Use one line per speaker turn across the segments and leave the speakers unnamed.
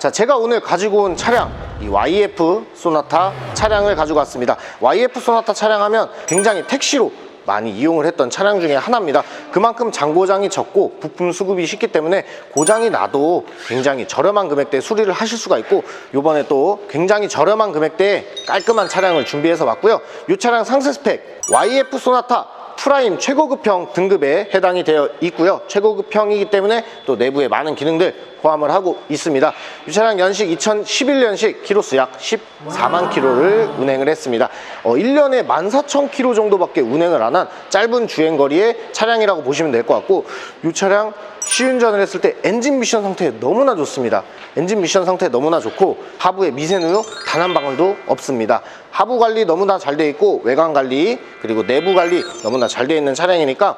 자, 제가 오늘 가지고 온 차량, 이 YF 소나타 차량을 가지고 왔습니다. YF 소나타 차량 하면 굉장히 택시로 많이 이용을 했던 차량 중에 하나입니다. 그만큼 장고장이 적고 부품 수급이 쉽기 때문에 고장이 나도 굉장히 저렴한 금액대에 수리를 하실 수가 있고 요번에 또 굉장히 저렴한 금액대에 깔끔한 차량을 준비해서 왔고요. 이 차량 상세 스펙 YF 소나타 프라임 최고급형 등급에 해당이 되어 있고요. 최고급형이기 때문에 또 내부에 많은 기능들 포함을 하고 있습니다. 이 차량 연식 2011년식 키로수 약 14만 킬로를 운행을 했습니다. 어, 1년에 14,000킬로 정도밖에 운행을 안 한 짧은 주행거리의 차량이라고 보시면 될 것 같고 이 차량 시운전을 했을 때 엔진 미션 상태 너무나 좋습니다. 엔진 미션 상태 너무나 좋고 하부에 미세누유 단 한 방울도 없습니다. 하부 관리 너무나 잘 돼 있고 외관 관리 그리고 내부 관리 너무나 잘 돼 있는 차량이니까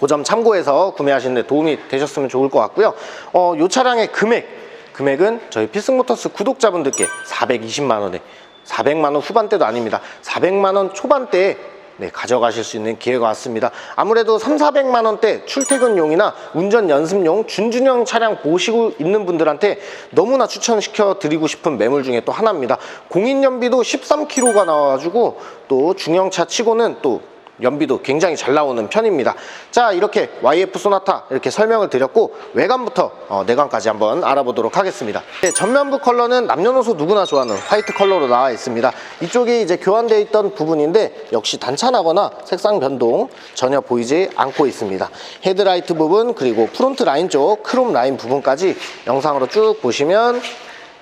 그 점 참고해서 구매하시는 데 도움이 되셨으면 좋을 것 같고요. 어, 이 차량의 금액, 금액은 저희 필승모터스 구독자분들께 420만 원에 400만 원 후반대도 아닙니다. 400만 원 초반대에 네, 가져가실 수 있는 기회가 왔습니다. 아무래도 3, 400만 원대 출퇴근용이나 운전 연습용 준준형 차량 보시고 있는 분들한테 너무나 추천시켜 드리고 싶은 매물 중에 또 하나입니다. 공인 연비도 13km가 나와가지고 또 중형차 치고는 또 연비도 굉장히 잘 나오는 편입니다. 자, 이렇게 YF 소나타 이렇게 설명을 드렸고 외관부터 어, 내관까지 한번 알아보도록 하겠습니다. 네, 전면부 컬러는 남녀노소 누구나 좋아하는 화이트 컬러로 나와 있습니다. 이쪽에 이제 교환되어 있던 부분인데 역시 단차나거나 색상 변동 전혀 보이지 않고 있습니다. 헤드라이트 부분 그리고 프론트 라인 쪽 크롬 라인 부분까지 영상으로 쭉 보시면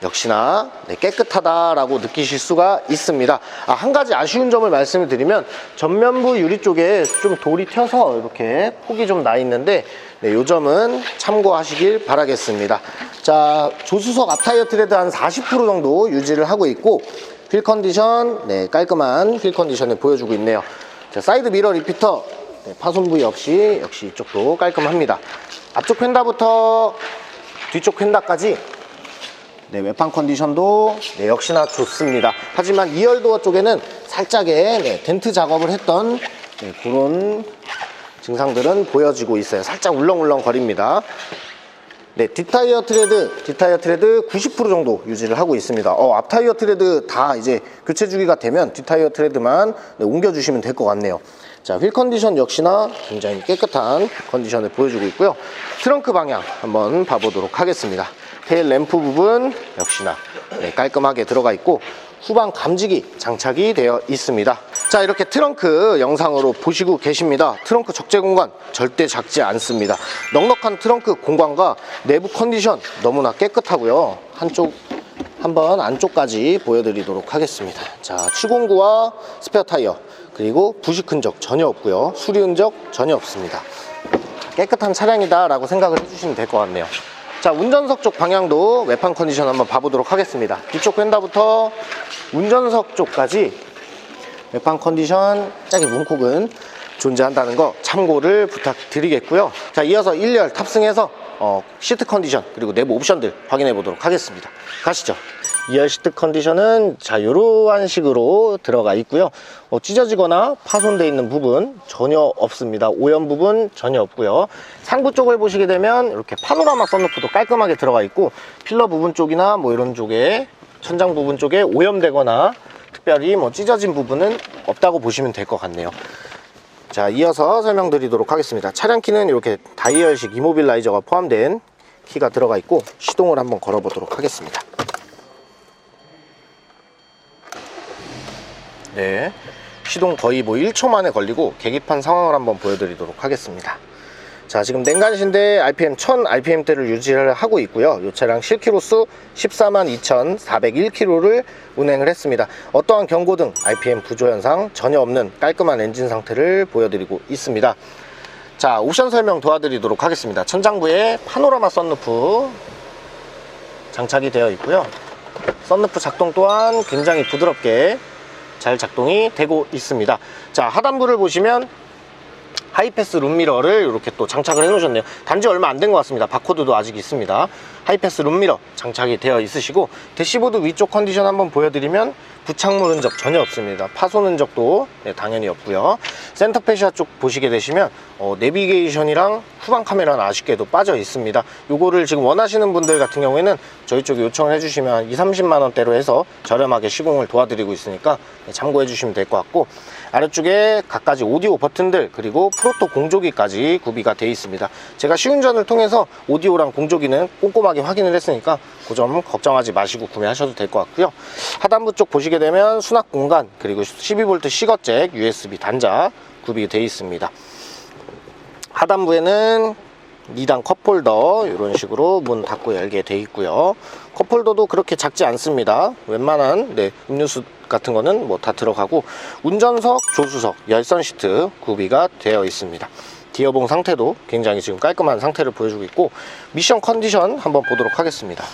역시나 네, 깨끗하다라고 느끼실 수가 있습니다. 아, 한 가지 아쉬운 점을 말씀을 드리면 전면부 유리 쪽에 좀 돌이 튀어서 이렇게 폭이 좀 나 있는데 네, 이 점은 참고하시길 바라겠습니다. 자, 조수석 앞타이어 트레드 한 40% 정도 유지를 하고 있고 휠 컨디션 네, 깔끔한 휠 컨디션을 보여주고 있네요. 자, 사이드 미러 리피터 네, 파손 부위 없이 역시 이쪽도 깔끔합니다. 앞쪽 휀다부터 뒤쪽 휀다까지 네, 외판 컨디션도 네, 역시나 좋습니다. 하지만 2열 도어 쪽에는 살짝의 네, 덴트 작업을 했던 네, 그런 증상들은 보여지고 있어요. 살짝 울렁울렁 거립니다. 네, 뒷타이어 트레드, 뒷타이어 트레드 90% 정도 유지를 하고 있습니다. 어, 앞타이어 트레드 다 이제 교체 주기가 되면 뒷타이어 트레드만 네, 옮겨주시면 될 것 같네요. 자, 휠 컨디션 역시나 굉장히 깨끗한 컨디션을 보여주고 있고요. 트렁크 방향 한번 봐보도록 하겠습니다. 테일 램프 부분 역시나 네, 깔끔하게 들어가 있고 후방 감지기 장착이 되어 있습니다. 자 이렇게 트렁크 영상으로 보시고 계십니다. 트렁크 적재 공간 절대 작지 않습니다. 넉넉한 트렁크 공간과 내부 컨디션 너무나 깨끗하고요. 한쪽 한번 안쪽까지 보여드리도록 하겠습니다. 자 709와 스페어 타이어 그리고 부식 흔적 전혀 없고요. 수리 흔적 전혀 없습니다. 깨끗한 차량이다 라고 생각을 해주시면 될 것 같네요. 자 운전석 쪽 방향도 외판 컨디션 한번 봐보도록 하겠습니다. 뒤쪽 휀다부터 운전석 쪽까지 외판 컨디션 짝의 문콕은 존재한다는 거 참고를 부탁드리겠고요. 자, 이어서 1열 탑승해서 어, 시트 컨디션 그리고 내부 옵션들 확인해 보도록 하겠습니다. 가시죠. 2열 시트 컨디션은 자 이러한 식으로 들어가 있고요. 어, 찢어지거나 파손되어 있는 부분 전혀 없습니다. 오염 부분 전혀 없고요. 상부 쪽을 보시게 되면 이렇게 파노라마 썬루프도 깔끔하게 들어가 있고 필러 부분 쪽이나 뭐 이런 쪽에 천장 부분 쪽에 오염되거나 특별히 뭐 찢어진 부분은 없다고 보시면 될 것 같네요. 자, 이어서 설명드리도록 하겠습니다. 차량 키는 이렇게 다이얼식 이모빌라이저가 포함된 키가 들어가 있고 시동을 한번 걸어 보도록 하겠습니다. 네, 시동 거의 뭐 1초 만에 걸리고 계기판 상황을 한번 보여드리도록 하겠습니다. 자 지금 냉간신대 RPM 1000 RPM대를 유지를 하고 있고요. 이 차량 실키로수 14만 2401km를 운행을 했습니다. 어떠한 경고등 RPM 부조 현상 전혀 없는 깔끔한 엔진 상태를 보여드리고 있습니다. 자 옵션 설명 도와드리도록 하겠습니다. 천장부에 파노라마 썬루프 장착이 되어 있고요. 썬루프 작동 또한 굉장히 부드럽게 잘 작동이 되고 있습니다. 자 하단부를 보시면 하이패스 룸미러를 이렇게 또 장착을 해 놓으셨네요. 단지 얼마 안 된 것 같습니다. 바코드도 아직 있습니다. 하이패스 룸미러 장착이 되어 있으시고 대시보드 위쪽 컨디션 한번 보여드리면 부착물 흔적 전혀 없습니다. 파손 흔적도 네, 당연히 없고요. 센터 페시아 쪽 보시게 되시면 어, 내비게이션이랑 후방 카메라는 아쉽게도 빠져 있습니다. 요거를 지금 원하시는 분들 같은 경우에는 저희 쪽에 요청을 해주시면 한 2, 30만 원대로 해서 저렴하게 시공을 도와드리고 있으니까 네, 참고해 주시면 될 것 같고 아래쪽에 각가지 오디오 버튼들 그리고 프로토 공조기까지 구비가 되어 있습니다. 제가 시운전을 통해서 오디오랑 공조기는 꼼꼼하게 확인을 했으니까 그 점 걱정하지 마시고 구매하셔도 될 것 같고요. 하단부 쪽 보시게 되면 수납 공간 그리고 12V 시거잭 USB 단자 구비되어 있습니다. 하단부에는 2단 컵홀더 이런 식으로 문 닫고 열게 돼 있고요. 컵홀더도 그렇게 작지 않습니다. 웬만한 네, 음료수 같은 거는 뭐 다 들어가고 운전석, 조수석, 열선 시트 구비가 되어 있습니다. 기어봉 상태도 굉장히 지금 깔끔한 상태를 보여주고 있고 미션 컨디션 한번 보도록 하겠습니다.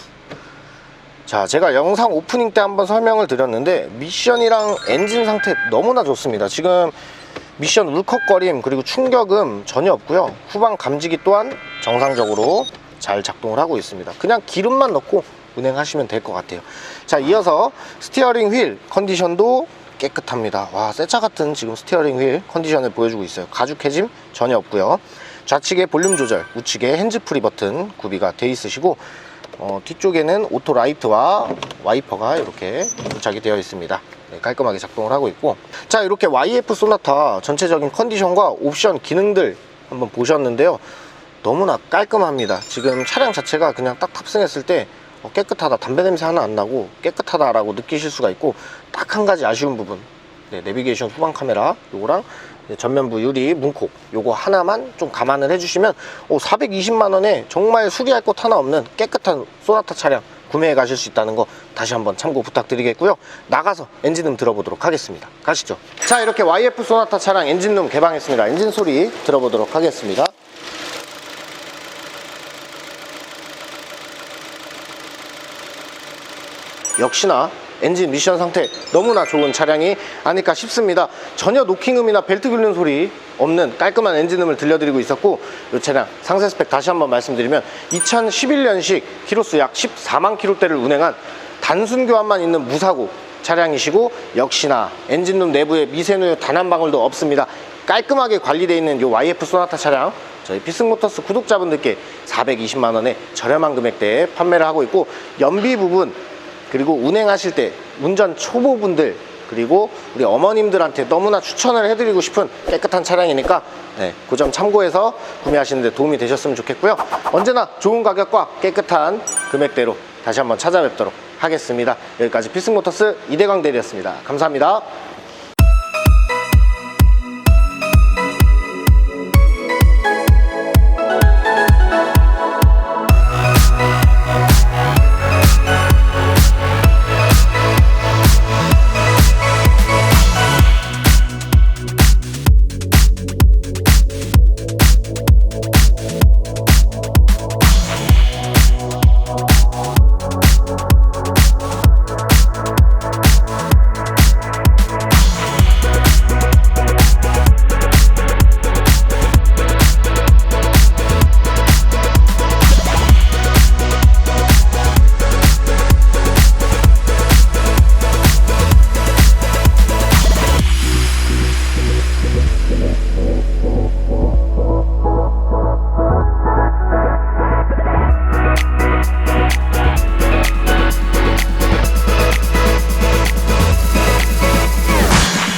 자, 제가 영상 오프닝 때 한번 설명을 드렸는데 미션이랑 엔진 상태 너무나 좋습니다. 지금 미션 울컥거림 그리고 충격음 전혀 없고요. 후방 감지기 또한 정상적으로 잘 작동을 하고 있습니다. 그냥 기름만 넣고 운행하시면 될 것 같아요. 자, 이어서 스티어링 휠 컨디션도 깨끗합니다. 와, 새 차 같은 지금 스티어링 휠 컨디션을 보여주고 있어요. 가죽 해짐 전혀 없고요. 좌측에 볼륨 조절, 우측에 핸즈프리 버튼 구비가 돼 있으시고 어, 뒤쪽에는 오토 라이트와 와이퍼가 이렇게 부착이 되어 있습니다. 네, 깔끔하게 작동을 하고 있고. 자 이렇게 YF 소나타 전체적인 컨디션과 옵션 기능들 한번 보셨는데요. 너무나 깔끔합니다. 지금 차량 자체가 그냥 딱 탑승했을 때 어, 깨끗하다. 담배 냄새 하나 안 나고 깨끗하다라고 느끼실 수가 있고 딱 한 가지 아쉬운 부분 네, 내비게이션 후방 카메라 요거랑 네, 전면부 유리 문콕 요거 하나만 좀 감안을 해주시면 420만 원에 정말 수리할 것 하나 없는 깨끗한 소나타 차량 구매해 가실 수 있다는 거 다시 한번 참고 부탁드리겠고요. 나가서 엔진음 들어보도록 하겠습니다. 가시죠. 자 이렇게 YF 소나타 차량 엔진룸 개방했습니다. 엔진 소리 들어보도록 하겠습니다. 역시나 엔진 미션 상태 너무나 좋은 차량이 아닐까 싶습니다. 전혀 노킹음이나 벨트 긁는 소리 없는 깔끔한 엔진음을 들려드리고 있었고 이 차량 상세 스펙 다시 한번 말씀드리면 2011년식 키로수 약 14만 킬로대를 운행한 단순 교환만 있는 무사고 차량이시고 역시나 엔진룸 내부에 미세누유 단 한 방울도 없습니다. 깔끔하게 관리되어 있는 이 YF 소나타 차량 저희 피스모터스 구독자분들께 420만 원에 저렴한 금액대에 판매를 하고 있고 연비 부분 그리고 운행하실 때 운전 초보분들 그리고 우리 어머님들한테 너무나 추천을 해드리고 싶은 깨끗한 차량이니까 네, 그점 참고해서 구매하시는 데 도움이 되셨으면 좋겠고요. 언제나 좋은 가격과 깨끗한 금액대로 다시 한번 찾아뵙도록 하겠습니다. 여기까지 필승모터스 이대광 대리였습니다. 감사합니다.